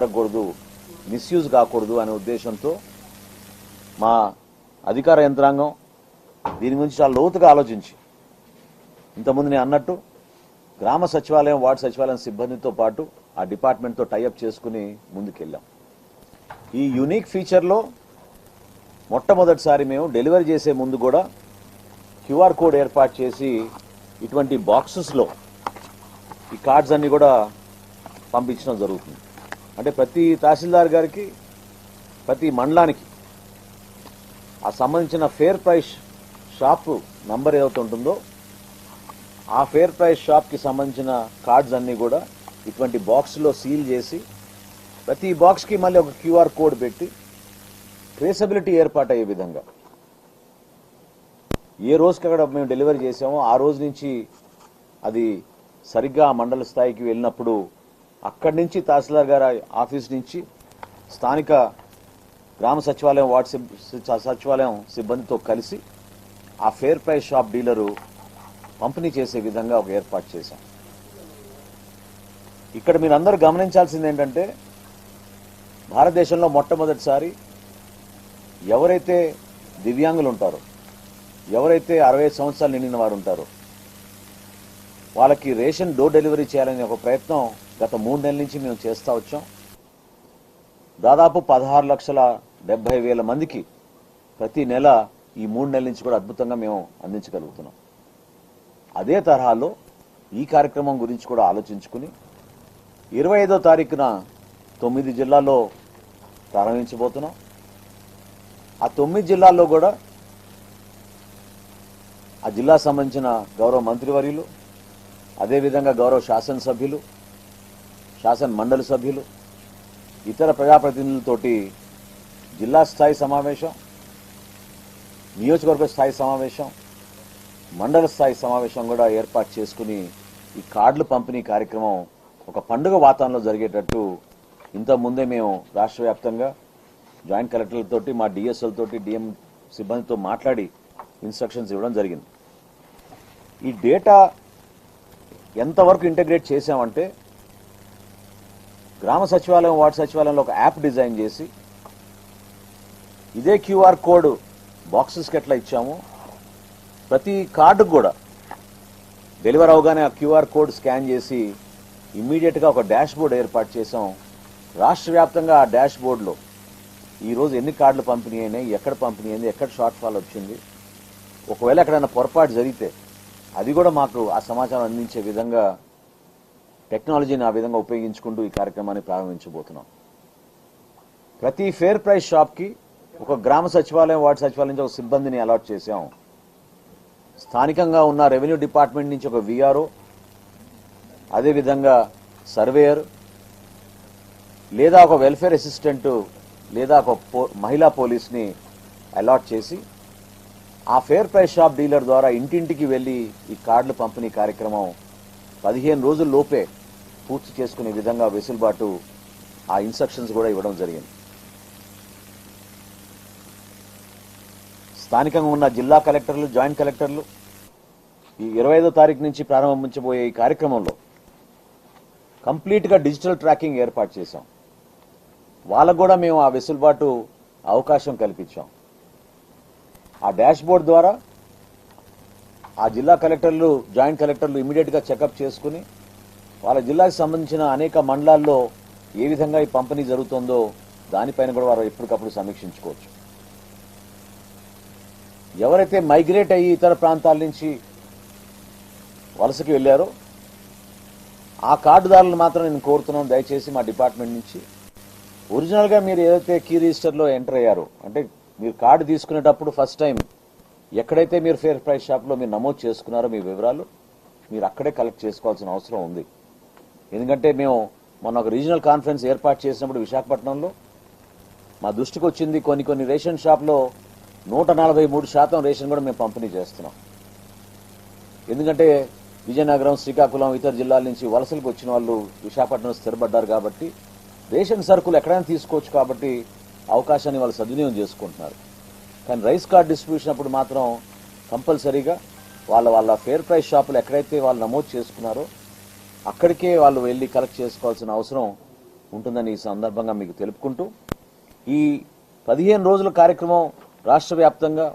జరగకూడదు మిస్యూజ్ కాకూడదు అనే ఉద్దేశంతో మా అధికార యంత్రాంగం దీని గురించి చాలా లోతుగా ఆలోచించి ఇంతకుముందు నేను అన్నట్టు గ్రామ సచివాలయం వార్డు సచివాలయం సిబ్బందితో పాటు ఆ డిపార్ట్మెంట్తో టైఅప్ చేసుకుని ముందుకెళ్ళాం. ఈ యూనిక్ ఫీచర్లో మొట్టమొదటిసారి మేము డెలివరీ చేసే ముందు కూడా క్యూఆర్ కోడ్ ఏర్పాటు చేసి ఇటువంటి బాక్సెస్లో ఈ కార్డ్స్ అన్నీ కూడా పంపించడం జరుగుతుంది. అంటే ప్రతి తహసీల్దార్ గారికి ప్రతి మండలానికి ఆ సంబంధించిన ఫేర్ ప్రైస్ షాప్ నంబర్ ఏదైతే ఉంటుందో ఆ ఫేర్ ప్రైస్ షాప్కి సంబంధించిన కార్డ్స్ అన్నీ కూడా ఇటువంటి బాక్స్లో సీల్ చేసి ప్రతి బాక్స్కి మళ్ళీ ఒక క్యూఆర్ కోడ్ పెట్టి ట్రేసబిలిటీ ఏర్పాటు అయ్యే విధంగా. ఏ రోజుకి అక్కడ మేము డెలివరీ చేసామో ఆ రోజు నుంచి అది సరిగ్గా మండల స్థాయికి వెళ్ళినప్పుడు అక్కడి నుంచి తహసీల్దార్ గారి ఆఫీస్ నుంచి స్థానిక గ్రామ సచివాలయం వార్డు సచివాలయం సిబ్బందితో కలిసి ఆ ఫేర్ ప్రైస్ షాప్ డీలరు పంపిణీ చేసే విధంగా ఒక ఏర్పాటు చేశాం. ఇక్కడ మీరు గమనించాల్సింది ఏంటంటే భారతదేశంలో మొట్టమొదటిసారి ఎవరైతే దివ్యాంగులు ఉంటారో ఎవరైతే అరవై సంవత్సరాలు నిండిన వారు ఉంటారో వాళ్ళకి రేషన్ డోర్ డెలివరీ చేయాలనే ఒక ప్రయత్నం గత మూడు నెలల నుంచి మేము చేస్తూ వచ్చాం. దాదాపు పదహారు లక్షల డెబ్బై వేల మందికి ప్రతి నెల ఈ మూడు నెలల నుంచి కూడా అద్భుతంగా మేము అందించగలుగుతున్నాం. అదే తరహాలో ఈ కార్యక్రమం గురించి కూడా ఆలోచించుకుని ఇరవై ఐదో తారీఖున తొమ్మిది జిల్లాల్లో ప్రారంభించబోతున్నాం. ఆ తొమ్మిది జిల్లాల్లో కూడా ఆ జిల్లా సంబంధించిన గౌరవ మంత్రివర్యులు అదేవిధంగా గౌరవ శాసనసభ్యులు శాసన మండలి సభ్యులు ఇతర ప్రజాప్రతినిధులతోటి జిల్లా స్థాయి సమావేశం నియోజకవర్గ స్థాయి సమావేశం మండల స్థాయి సమావేశం కూడా ఏర్పాటు చేసుకుని ఈ కార్డులు పంపిణీ కార్యక్రమం ఒక పండుగ వాతావరణంలో జరిగేటట్టు ఇంతకుముందే మేము రాష్ట్ర వ్యాప్తంగా జాయింట్ కలెక్టర్లతోటి మా డిఎస్ఎల్తోటి డిఎం సిబ్బందితో మాట్లాడి ఇన్స్ట్రక్షన్స్ ఇవ్వడం జరిగింది. ఈ డేటా ఎంతవరకు ఇంటగ్రేట్ చేశామంటే గ్రామ సచివాలయం వార్డు సచివాలయంలో ఒక యాప్ డిజైన్ చేసి ఇదే క్యూఆర్ కోడ్ బాక్సెస్కి ఎట్లా ఇచ్చాము ప్రతి కార్డుకు కూడా డెలివర్ అవగానే ఆ క్యూఆర్ కోడ్ స్కాన్ చేసి ఇమ్మీడియట్గా ఒక డాష్ బోర్డ్ ఏర్పాటు చేసాం. రాష్ట్ర వ్యాప్తంగా ఆ డాష్ బోర్డులో ఈరోజు ఎన్ని కార్డులు పంపిణీ అయినాయి ఎక్కడ పంపిణీ అయింది ఎక్కడ షార్ట్ ఫాల్ వచ్చింది ఒకవేళ ఎక్కడైనా పొరపాటు జరిగితే అది కూడా మాకు ఆ సమాచారం అందించే విధంగా టెక్నాలజీని ఆ విధంగా ఉపయోగించుకుంటూ ఈ కార్యక్రమాన్ని ప్రారంభించబోతున్నాం. ప్రతి ఫేర్ ప్రైస్ షాప్కి ఒక గ్రామ సచివాలయం వార్డు సచివాలయం నుంచి ఒక సిబ్బందిని అలాట్ చేశాం. స్థానికంగా ఉన్న రెవెన్యూ డిపార్ట్మెంట్ నుంచి ఒక విఆర్ఓ అదేవిధంగా సర్వేయర్ లేదా ఒక వెల్ఫేర్ అసిస్టెంట్ లేదా ఒక పో- మహిళా పోలీస్ని అలాట్ చేసి ఆ ఫేర్ ప్రైస్ షాప్ డీలర్ ద్వారా ఇంటింటికి వెళ్ళి ఈ కార్డులు పంపిణీ కార్యక్రమం పదిహేను రోజుల లోపే పూర్తి చేసుకునే విధంగా వెసులుబాటు ఆ ఇన్స్ట్రక్షన్స్ కూడా ఇవ్వడం జరిగింది. స్థానికంగా ఉన్న జిల్లా కలెక్టర్లు జాయింట్ కలెక్టర్లు ఈ ఇరవై ఐదో తారీఖు నుంచి ప్రారంభించబోయే ఈ కార్యక్రమంలో కంప్లీట్గా డిజిటల్ ట్రాకింగ్ ఏర్పాటు చేశాం. వాళ్ళకు కూడా మేము ఆ వెసులుబాటు అవకాశం కల్పించాం. ఆ డాష్బోర్డ్ ద్వారా ఆ జిల్లా కలెక్టర్లు జాయింట్ కలెక్టర్లు ఇమీడియట్గా చెకప్ చేసుకుని వాళ్ళ జిల్లాకు సంబంధించిన అనేక మండలాల్లో ఏ విధంగా ఈ పంపిణీ జరుగుతుందో దానిపైన కూడా వారు ఎప్పటికప్పుడు సమీక్షించుకోవచ్చు. ఎవరైతే మైగ్రేట్ అయ్యి ఇతర ప్రాంతాల నుంచి వలసకి వెళ్ళారో ఆ కార్డుదారులను మాత్రం నేను కోరుతున్నాను దయచేసి మా డిపార్ట్మెంట్ నుంచి. ఒరిజినల్గా మీరు ఏదైతే కీ రిజిస్టర్లో ఎంటర్ అయ్యారో అంటే మీరు కార్డు తీసుకునేటప్పుడు ఫస్ట్ టైం ఎక్కడైతే మీరు ఫేర్ ప్రైస్ షాప్లో మీరు నమోదు చేసుకున్నారో మీ వివరాలు మీరు అక్కడే కలెక్ట్ చేసుకోవాల్సిన అవసరం ఉంది. ఎందుకంటే మేము మొన్న ఒక రీజనల్ కాన్ఫరెన్స్ ఏర్పాటు చేసినప్పుడు విశాఖపట్నంలో మా దృష్టికి వచ్చింది కొన్ని కొన్ని రేషన్ షాప్లో నూట నలభై మూడు శాతం రేషన్ కూడా మేము పంపిణీ చేస్తున్నాం. ఎందుకంటే విజయనగరం శ్రీకాకుళం ఇతర జిల్లాల నుంచి వలసలకు వచ్చిన వాళ్ళు విశాఖపట్నం స్థిరపడ్డారు కాబట్టి రేషన్ సరుకులు ఎక్కడైనా తీసుకోవచ్చు కాబట్టి అవకాశాన్ని వాళ్ళు సద్వినియోగం చేసుకుంటున్నారు. కానీ రైస్ కార్డ్ డిస్ట్రిబ్యూషన్ అప్పుడు మాత్రం కంపల్సరీగా వాళ్ళ వాళ్ళ ఫేర్ ప్రైస్ షాపులు ఎక్కడైతే వాళ్ళు నమోదు చేసుకున్నారో అక్కడికే వాళ్ళు వెళ్ళి కలెక్ట్ చేసుకోవాల్సిన అవసరం ఉంటుందని ఈ సందర్భంగా మీకు తెలుపుకుంటూ ఈ పదిహేను రోజుల కార్యక్రమం రాష్ట్ర వ్యాప్తంగా